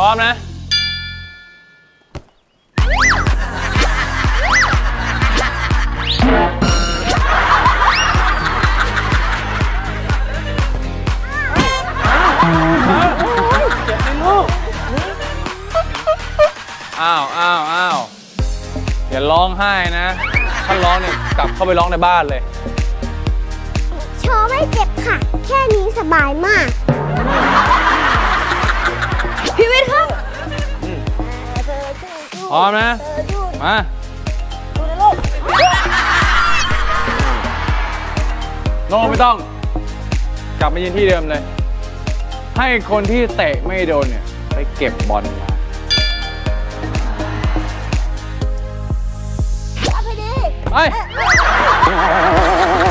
พร้อมนะ อ้าวอ้าวอ้าวอย่าร้องไห้นะ ถ้าร้องเนี่ยกลับเข้าไปร้องในบ้านเลย โชว์ไม่เจ็บค่ะ แค่นี้สบายมาก พร้อมนะ มาโนไม่ต้อง กลับมายืนที่เดิมเลย ให้คนที่เตะไม่โดนเนี่ย ไปเก็บบอลมาเอาไปดิไปไป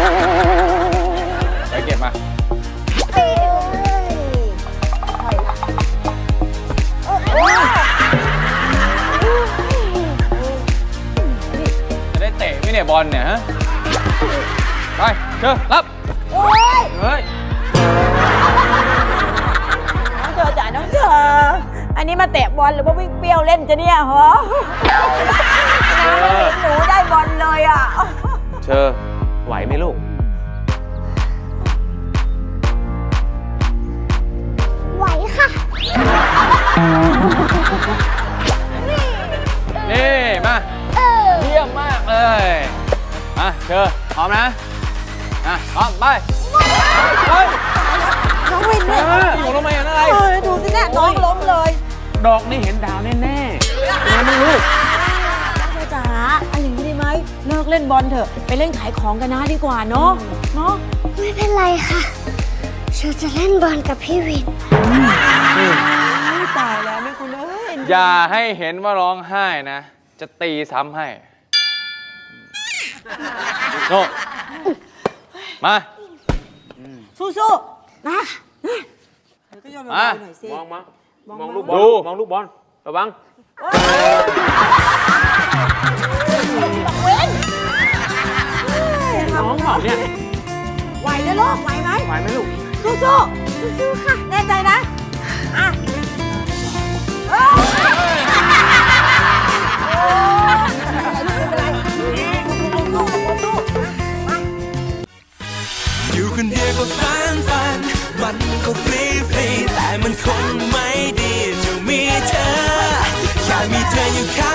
เตะไหมเนี่ยบอลเนี่ยฮะ ไปเชิญรับ โอ้ยเฮ้ย น้องเธอจ๋าน้องเธอ อันนี้มาเตะบอลหรือว่าวิ่งเปรี้ยวเล่นจะเนี่ยเหรอน้าไม่เห็นหนูได้บอลเลยอะ เชอไหวไหมลูก ไหวค่ะ เชิญพร้อมนะอะพร้อมไปเฮ้ยน้องวินเอเนี่ยออยู่ทำไมอะอะไร เออดูสิเนี่ยน้องล้มเลยดอกนี่เห็นดาวแน่ๆเป็นไงบ้างลูกน้องเธอจ๋าเอาอย่างนี้ดีไหมเลิกเล่นบอลเถอะ ไปเล่นขายของกันนะดีกว่าเนาะเนาะไม่เป็นไรค่ะเชอจะเล่นบอลกับพี่วินตายแล้วแม่คุณเอ้ยอย่าให้เห็นว่าร้องไห้นะ จะตีซ้ำให้ โน่มา สู้ๆนะเดี๋ยวก็โยนมาเบาๆหน่อยสิ มองมองมองมองมาลูกบอลดู มองลูกบอลระวังน้องเปล่าเนี่ยไหวนะลูกไหวไหมไหวไหมลูกสู้ๆสู้ๆค่ะ แน่ใจนะ อะันก็ฟรีฟรีแต่มันคงไม่ดีจะมีเธอแค่มีเธออยู่ข้าง